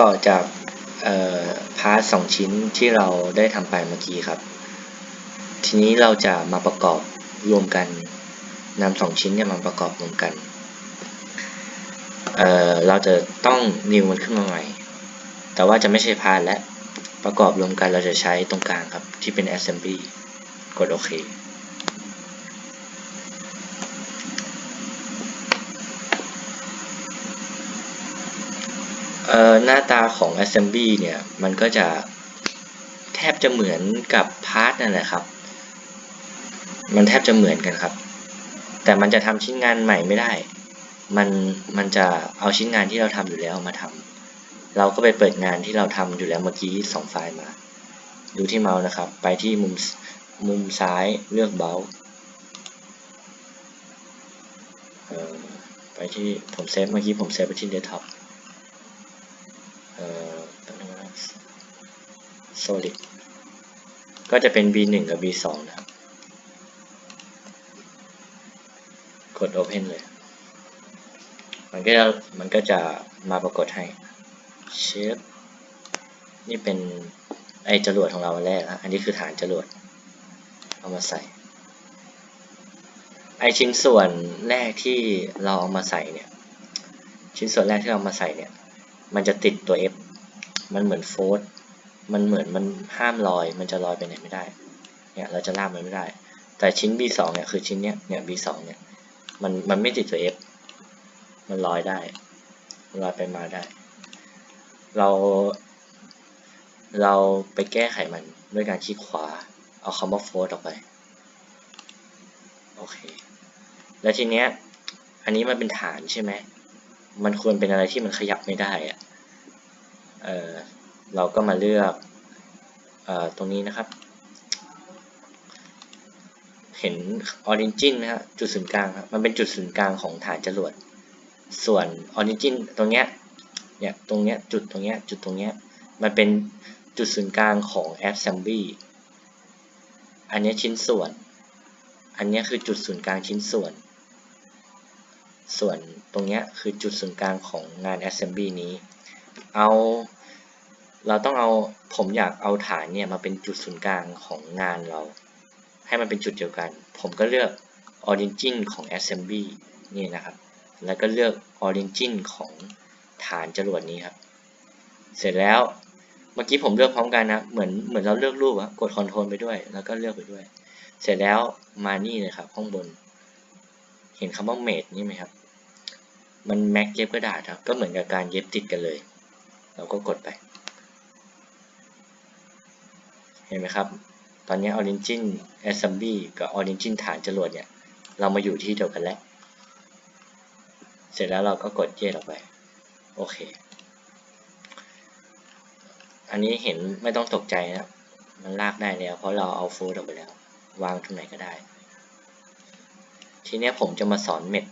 ต่อจากพาร์ทสองชิ้นที่เราได้ทำไปเมื่อกี้ครับ ทีนี้เราจะมาประกอบรวมกันนำสองชิ้นเนี่ยมาประกอบรวมกันเเราจะต้องนิวมันขึ้นมาใหม่ แต่ว่าจะไม่ใช่พาร์ทและประกอบรวมกันเราจะใช้ตรงกลางครับ ที่เป็น assembly กดโอเคเอ่อ หน้าตาของ assembly เนี่ยมันก็จะแทบจะเหมือนกับพาร์ทนั่นแหละครับ มันแทบจะเหมือนกันครับ แต่มันจะทำชิ้นงานใหม่ไม่ได้ มันมันจะเอาชิ้นงานที่เราทำอยู่แล้วมาทำเราก็ไปเปิดงานที่เราทำอยู่แล้วเมื่อกี้สองไฟล์มา ดูที่เมาส์นะครับ ไปที่มุมมุมซ้ายเลือกเบลไปที่ผมเซฟเมื่อกี้ผมเซฟไปที่เดสก์ท็อป เอ่อโซลิดก็จะเป็น B1 กับ B2 นะครับ กด Open เลย มันก็จะมันก็จะมาปรากฏให้เชฟนี่เป็นไอจรวดของเราแรกอันนี้คือฐานจรวด เอามาใส่ ไอชิ้นส่วนแรกที่เราเอามาใส่เนี่ย ชิ้นส่วนแรกที่เรามาใส่เนี่ย มันจะติดตัว F มันเหมือนโฟร์มันเหมือนมันห้ามลอย มันจะลอยไปไหนไม่ได้ เนี่ยเราจะลากมันไม่ได้ แต่ชิ้น B2 เนี่ยคือชิ้นเนี้ย เนี่ย B2 เนี่ยมันมันไม่ติดตัว F มันลอยได้ลอยไปมาได้ เรา เราไปแก้ไขมันด้วยการคลิกขวา เอาคำว่าโฟร์ออกไป โอเค แล้วทีเนี้ย อันนี้มันเป็นฐานใช่ไหม มันควรเป็นอะไรที่มันขยับไม่ได้อะเออเราก็มาเลือกเอ่อตรงนี้นะครับ เห็น origin นะฮะจุดศูนย์กลางครับมันเป็นจุดศูนย์กลางของฐานจรวด ส่วน origin ตรงเนี้ยเนี่ยตรงเนี้ยจุดตรงเนี้ยจุดตรงเนี้ยมันเป็นจุดศูนย์กลางของ assembly อันนี้ชิ้นส่วน อันนี้คือจุดศูนย์กลางชิ้นส่วน ส่วนตรงนี้คือจุดศูนย์กลางของงาน assembly นี้ เอาเราต้องเอาผมอยากเอาฐานเนี่ยมาเป็นจุดศูนย์กลางของงานเรา ให้มันเป็นจุดเดียวกัน ผมก็เลือก origin ของ assembly นี่นะครับ แล้วก็เลือก origin ของฐานจรวดนี้ครับ เสร็จแล้วเมื่อกี้ผมเลือกพร้อมกันนะเหมือนเหมือนเราเลือกรูปอะกด Ctrl ไปด้วย แล้วก็เลือกไปด้วย เสร็จแล้วมานี่เลยครับข้างบน เห็นคำว่า mate นี่ไหมครับ มันแม็กเย็บกระดาษครับ ก็เหมือนกับการเย็บติดกันเลย เราก็กดไป เห็นไหมครับ ตอนนี้ Origin Assembly กับ Origin ฐานจรวดเนี่ย เรามาอยู่ที่เดียวกันแล้ว เสร็จแล้วเราก็กดเย็ดออกไป โอเค อันนี้เห็นไม่ต้องตกใจนะ มันลากได้แล้ว เพราะเราเอาโฟล์ออกไปแล้ว วางตรงไหนก็ได้ ทีนี้ผมจะมาสอนเม็ด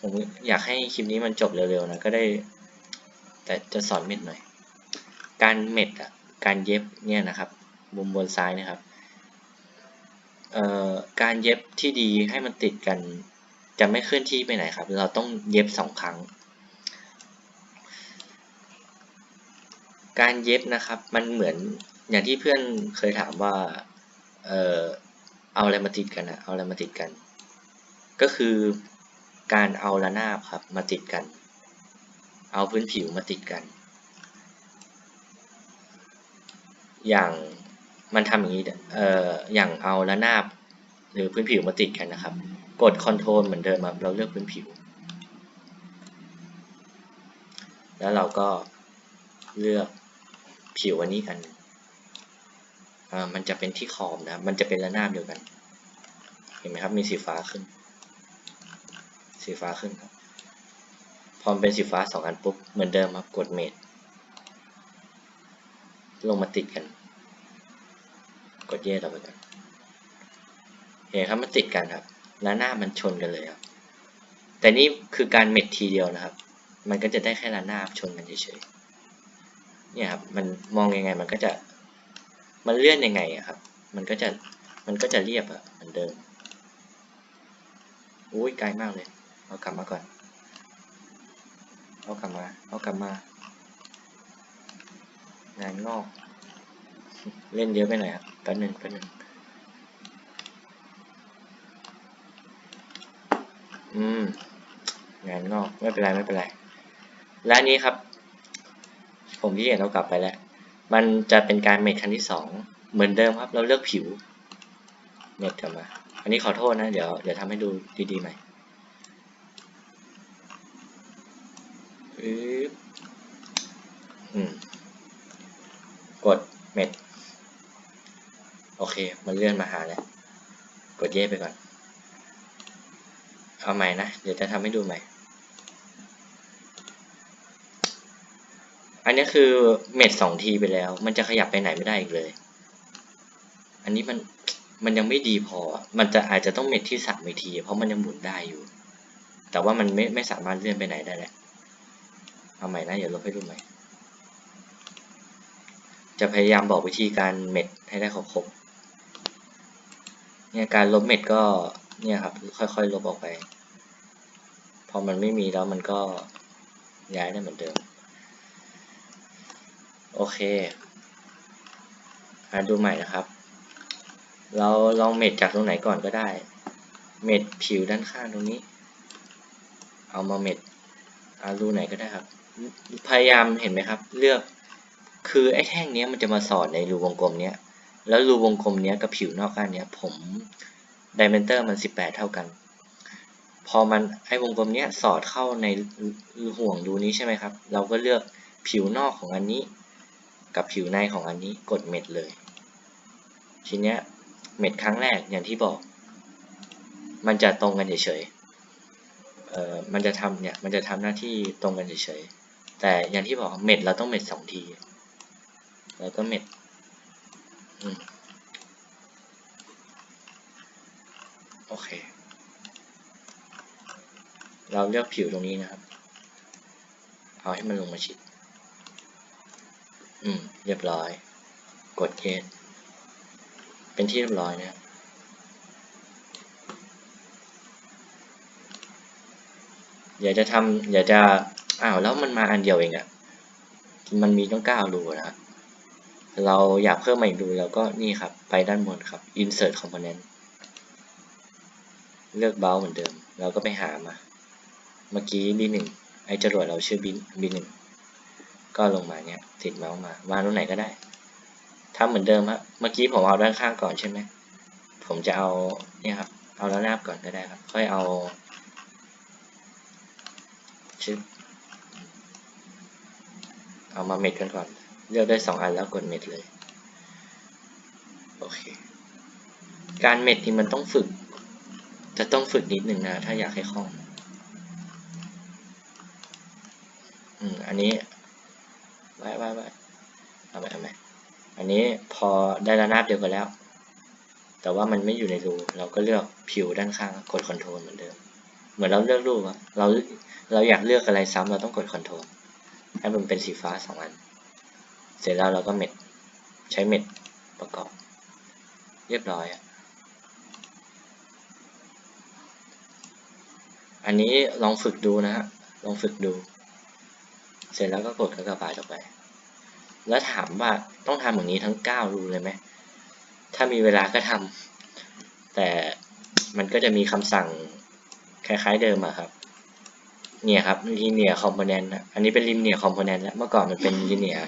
ผมอยากให้คลิปนี้มันจบเร็วๆนะก็ได้ แต่จะสอนเม็ดหน่อย การเม็ดอะการเย็บเนี่ยนะครับมุมบนซ้ายนะครับเอ่อการเย็บที่ดีให้มันติดกัน จะไม่เคลื่อนที่ไปไหนครับ เราต้องเย็บสองครั้ง การเย็บนะครับมันเหมือนอย่างที่เพื่อนเคยถามว่าเออเอาอะไรมาติดกันอะเอาอะไรมาติดกัน ก็คือ การเอาระนาบครับมาติดกัน เอาพื้นผิวมาติดกัน อย่างมันทำอย่างนี้เอ่ออย่างเอาระนาบหรือพื้นผิวมาติดกันนะครับ กดคอนโทรลเหมือนเดิมครับเราเลือกพื้นผิว แล้วเราก็เลือกผิวอันนี้กันอ่ามันจะเป็นที่ขอบนะ มันจะเป็นระนาบเดียวกัน เห็นไหมครับ มีสีฟ้าขึ้น สีฟ้าขึ้นครับ พอเป็นสีฟ้าสองอันปุ๊บ เหมือนเดิมครับกดเมดลงมาติดกัน กดเย่ต่อไปกันเห็นครับมันติดกันครับ แล้วหน้ามันชนกันเลยครับ แต่นี่คือการเม็ดทีเดียวนะครับ มันก็จะได้แค่ละหน้าชนกันเฉยๆ เนี่ยครับ มันมองยังไงมันก็จะ มันเลื่อนยังไงครับ มันก็จะ มันก็จะเรียบอะเหมือนเดิม อุ้ยไกลมากเลย เอากลับมาก่อน เอากลับมา เอากลับมา งานงอก เล่นเยอะไปหน่อยครับแป๊บหนึ่งแป๊บหนึ่งอืม งานงอก ไม่เป็นไร ไม่เป็นไรและนนี้ครับ ผมที่เห็นเรากลับไปแล้ว มันจะเป็นการเมทครั้งที่สอง เหมือนเดิมครับ เราเลือกผิว เมทกลับมา อันนี้ขอโทษนะ เดี๋ยว เดี๋ยวทำให้ดูดีๆใหม่ อึ๊บอืมกดเมทโอเค มันเลื่อนมาหาแล้ว กดเย่ไปก่อน เอาใหม่นะ เดี๋ยวจะทำให้ดูใหม่ อันนี้คือเม็ดสองทีไปแล้ว มันจะขยับไปไหนไม่ได้อีกเลย อันนี้มัน มันยังไม่ดีพอ มันจะอาจจะต้องเม็ดที่สามที เพราะมันยังหมุนได้อยู่ แต่ว่ามันไม่ไม่สามารถเลื่อนไปไหนได้แล้ว เอาใหม่นะ เดี๋ยวลบให้ดูใหม่ จะพยายามบอกวิธีการเม็ดให้ได้ครบๆเนี่ยการลบเม็ดก็เนี่ยครับ ค่อยๆ ลบออกไป พอมันไม่มีแล้วมันก็ย้ายได้เหมือนเดิม โอเคมาดูใหม่นะครับ เราลองเม็ดจากตรงไหนก่อนก็ได้ เม็ดผิวด้านข้างตรงนี้ เอามาเม็ดอารูไหนก็ได้ครับ พยายามเห็นไหมครับ เลือกคือไอ้แท่งนี้มันจะมาสอดในรูวงกลมเนี้ย แล้วรูวงกลมเนี้ยกับผิวนอกกันเนี้ยผมดิเมนเตอร์มัน 18 เท่ากัน พอมันไอ้วงกลมเนี้ยสอดเข้าในห่วงรูนี้ใช่ไหมครับ เราก็เลือกผิวนอกของอันนี้ กับผิวในของอันนี้กดเม็ดเลย ทีเนี้ยเม็ดครั้งแรกอย่างที่บอก มันจะตรงกันเฉยๆเอ่อมันจะทำเนี่ยมันจะทำหน้าที่ตรงกันเฉยๆ แต่อย่างที่บอกเม็ดเราต้องเม็ดสองที แล้วก็เม็ดโอเค เราเลือกผิวตรงนี้นะครับ เอาให้มันลงมาชิด อืม เรียบร้อย กดเกตเป็นที่เรียบร้อยนะครับเดี๋ยวจะทำเดี๋ยวจะ อ้าวแล้วมันมาอันเดียวเองอะมันมีต้องเก้ารูนะครับเราอยากเพิ่มมาอีกรูแล้วก็นี่ครับ ไปด้านบนครับ insert component เลือกเบลเหมือนเดิม เราก็ไปหามา เมื่อกี้ b งไอจรวดเราชื่อ b b งก็ลงมาเนี่ยติดเมาส์มาวางตรงไหนก็ได้ทำเหมือนเดิมครับเมื่อกี้ผมเอาด้านข้างก่อนใช่ไหมผมจะเอาเนี่ยครับเอาแล้วนาบก่อนก็ได้ครับ ค่อยเอาชึบ เอามาเม็ดกันก่อน เลือกได้สองอันแล้วกดเม็ดเลย โอเค การเม็ดนี่มันต้องฝึก จะต้องฝึกนิดหนึ่งนะ ถ้าอยากให้คล่อง อืม อันนี้ไว้ไว้ไว้เอาไปเอาไปอันนี้พอได้ระนาบเดียวกันแล้ว แต่ว่ามันไม่อยู่ในรู เราก็เลือกผิวด้านข้างกดคอนโทรลเหมือนเดิม เหมือนเราเลือกรูปอะเรา เราอยากเลือกอะไรซ้ำเราต้องกดคอนโทรล ให้มันเป็นสีฟ้าสองอัน เสร็จแล้วเราก็เม็ด ใช้เม็ดประกอบ เรียบร้อยอะอันนี้ลองฝึกดูนะฮะ ลองฝึกดู เสร็จแล้วก็กดกระบาดออกไป แล้วถามว่าต้องทำอย่างนี้ทั้งเก้ารูเลยไหม ถ้ามีเวลาก็ทำแต่มันก็จะมีคำสั่งคล้ายๆเดิมอะครับ เนี่ยครับ linear component นะอันนี้เป็น linear component แล้วเมื่อก่อนมันเป็น linear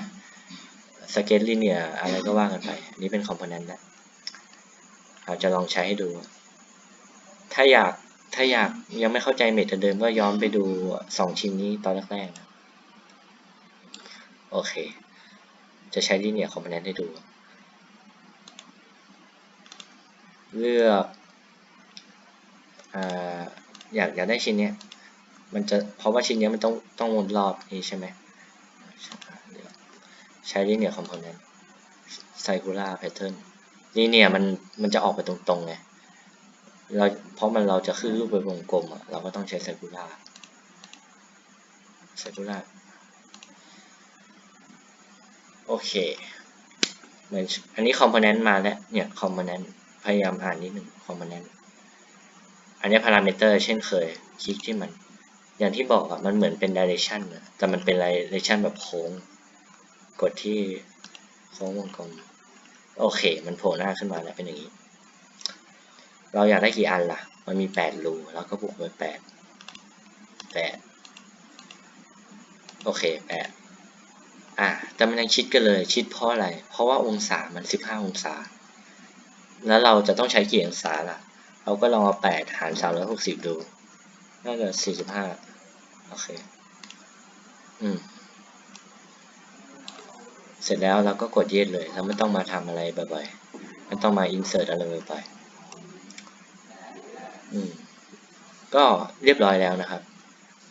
sketch linear อะไรก็ว่ากันไป อันนี้เป็น component แล้วเราจะลองใช้ให้ดู ถ้าอยากถ้าอยากยังไม่เข้าใจเมทเดิมก็ย้อนไปดูสองชิ้นนี้ตอนแรกๆโอเค จะใช้ linear component ให้ดู เลือกอยากอยากได้ชิ้นเนี้ย มันจะเพราะว่าชิ้นนี้มันต้องต้องวนรอบนี้ใช่ไหมใช้ linear component circular pattern linear มันมันจะออกไปตรงๆไงเราเพราะมันเราจะขึ้นรูปเป็นวงกลมอะเราก็ต้องใช้ circular circular โอเคเหมือนอันนี้ component มาแล้วเนี่ย component พยายามอ่านนิดหนึ่ง component อันนี้ parameter เช่นเคย คลิกที่มัน อย่างที่บอกอะมันเหมือนเป็น direction นะแต่มันเป็น direction แบบโค้ง กดที่โค้งวงกลม โอเค มันโผล่หน้าขึ้นมาแล้วเป็นอย่างนี้ เราอยากได้กี่อันล่ะ มันมีแปดรูเราก็บวกไปแปดแปดโอเคแปดอะ แต่มันยังชิดกันเลย ชิดเพราะอะไร เพราะว่าองศามันสิบห้าองศา แล้วเราจะต้องใช้กี่องศาล่ะ เราก็ลองเอาแปดหารสามร้อยหกสิบดู น่าจะสี่สิบห้าโอเค อืม เสร็จแล้วเราก็กดเย็ดเลย เราไม่ต้องมาทำอะไรบ่อยๆไม่ต้องมา insert อะไรบ่อยๆอืม ก็เรียบร้อยแล้วนะครับ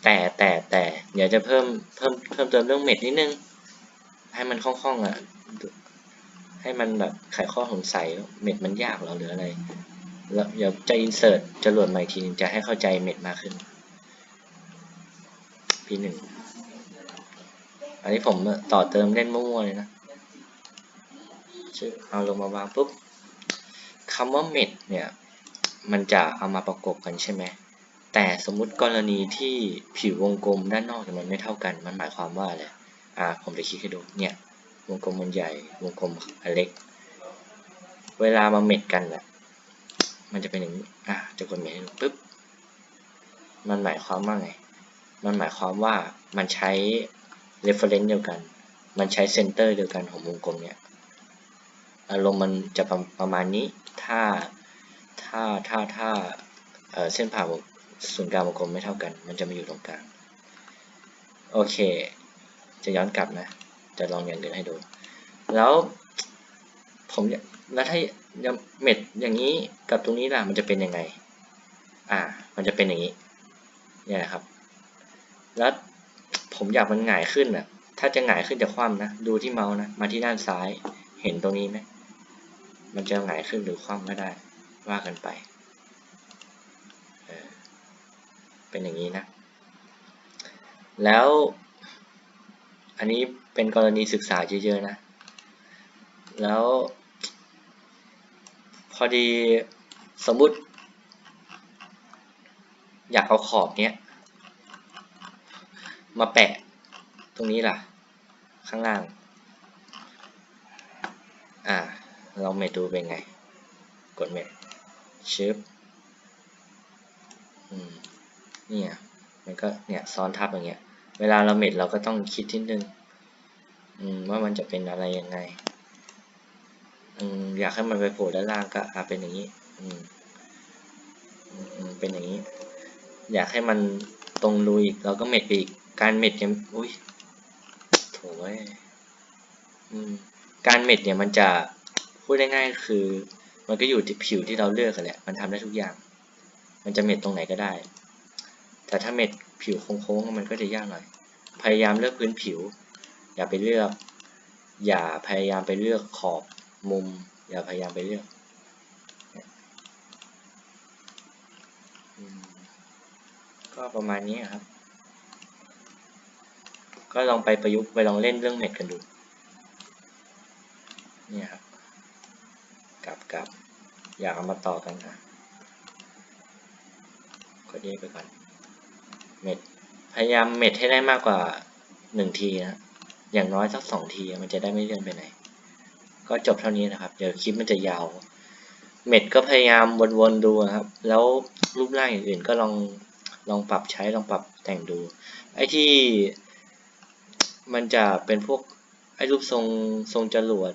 แต่แต่แต่เดี๋ยวจะเพิ่มเพิ่มเพิ่มเติมเรื่องเม็ดนิดนึง ให้มันคล่องๆอะให้มันแบบไขข้อสงสัยเม็ดมันยากหรอหรืออะไร แล้วเดี๋ยวจะ insert จรวดใหม่ทีนึงจะให้เข้าใจเม็ดมากขึ้นพีหนึ่งอันนี้ผมต่อเติมเล่นมั่วๆเลยนะเอาลงมาวางปุ๊บคำว่าเม็ดเนี่ย มันจะเอามาประกบกันใช่ไหมแต่สมมุติกรณีที่ผิววงกลมด้านนอกมันไม่เท่ากัน มันหมายความว่าอะไร อ่า ผมจะคิดให้ดู เนี่ย วงกลมมันใหญ่ วงกลมอันเล็ก เวลามาเม็ดกันน่ะ มันจะเป็นอย่างนี้อะจะกดเม็ดให้ดูปุ๊บ มันหมายความว่าไง มันหมายความว่ามันใช้ reference เดียวกัน มันใช้ center เดียวกันของวงกลมเนี่ย อารมณ์มันจะประประมาณนี้ ถ้า ถ้า ถ้า ถ้าเเส้นผ่าศูนย์กลางวงกลมไม่เท่ากัน มันจะมาอยู่ตรงกลาง โอเค จะย้อนกลับนะ จะลองอย่างอื่นให้ดู แล้วผมแล้วถ้า เม็ดอย่างนี้กับตรงนี้ล่ะมันจะเป็นยังไง อ่า มันจะเป็นอย่างนี้ เนี่ยนะครับ แล้วผมอยากมันหงายขึ้นอะ ถ้าจะหงายขึ้นจะคว่ำนะ ดูที่เมาส์นะ มาที่ด้านซ้าย เห็นตรงนี้ไหม มันจะหงายขึ้นหรือคว่ำก็ได้ ว่ากันไปเออเป็นอย่างนี้นะ แล้ว อันนี้เป็นกรณีศึกษาเยอะๆนะ แล้ว พอดีสมมุติ อยากเอาขอบเนี้ย มาแปะตรงนี้ล่ะ ข้างล่าง อ่า เราเมดดูเป็นไง กดเมดชิปอืมเนี่ยมันก็เนี่ยซ้อนทับอย่างเงี้ย เวลาเราเมดเราก็ต้องคิดทีนึงอืมว่ามันจะเป็นอะไรยังไง อยากให้มันไปโผล่ด้านล่างก็อาเป็นอย่างนี้อืมเป็นอย่างนี้ อยากให้มันตรงรูอีกเราก็เม็ดไปอีกการเม็ดเนี่ยอุ้ยโถ่เว้ยอืมการเม็ดเนี่ยมันจะพูดได้ง่ายคือ มันก็อยู่ที่ผิวที่เราเลือกกันแหละมันทำได้ทุกอย่าง มันจะเม็ดตรงไหนก็ได้ แต่ถ้าเม็ดผิวโค้งๆมันก็จะยากหน่อย พยายามเลือกพื้นผิว อย่าไปเลือก อย่าพยายามไปเลือกขอบ มุมอย่าพยายามไปเลือกอืมก็ประมาณนี้ครับ ก็ลองไปประยุกต์ไปลองเล่นเรื่องเม็ดกันดู เนี่ยครับ กลับกลับอยากเอามาต่อกันนะก็เยไปก่อนเม็ดพยายามเม็ดให้ได้มากกว่าหนึ่งทีนะ อย่างน้อยสักสองทีมันจะได้ไม่เลื่อนไปไหน ก็จบเท่านี้นะครับ เดี๋ยวคลิปมันจะยาว เม็ดก็พยายามวนๆดูนะครับ แล้วรูปร่างอย่างอื่นก็ลองลองปรับใช้ลองปรับแต่งดู ไอ้ที่มันจะเป็นพวกไอ้รูปทรงทรงจรวด